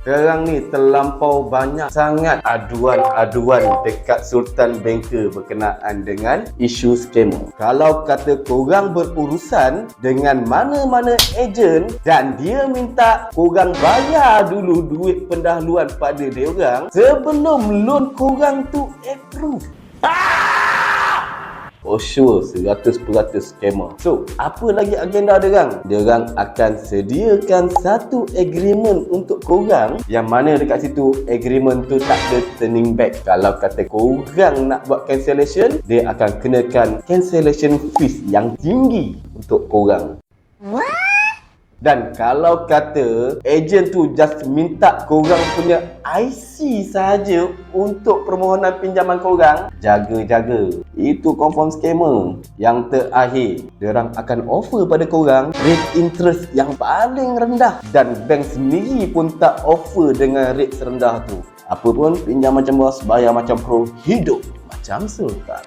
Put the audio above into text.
Sekarang ni terlampau banyak sangat aduan-aduan dekat Sultan Banker berkenaan dengan isu scammer. Kalau kata korang berurusan dengan mana-mana ejen dan dia minta korang bayar dulu duit pendahuluan pada dia orang sebelum loan korang tu approve. For sure 100% scammer. So, apa lagi agenda dia orang? Dia orang akan sediakan satu agreement untuk korang yang mana dekat situ agreement tu tak ada turning back. Kalau kata korang nak buat cancellation, dia akan kenakan cancellation fees yang tinggi untuk korang. Dan kalau kata ejen tu just minta korang punya IC saja untuk permohonan pinjaman korang, jaga-jaga. Itu confirm scammer. Yang terakhir, diorang akan offer pada korang rate interest yang paling rendah dan bank sendiri pun tak offer dengan rate serendah tu. Apa pun pinjam macam bos, bayar macam pro, hidup macam sultan.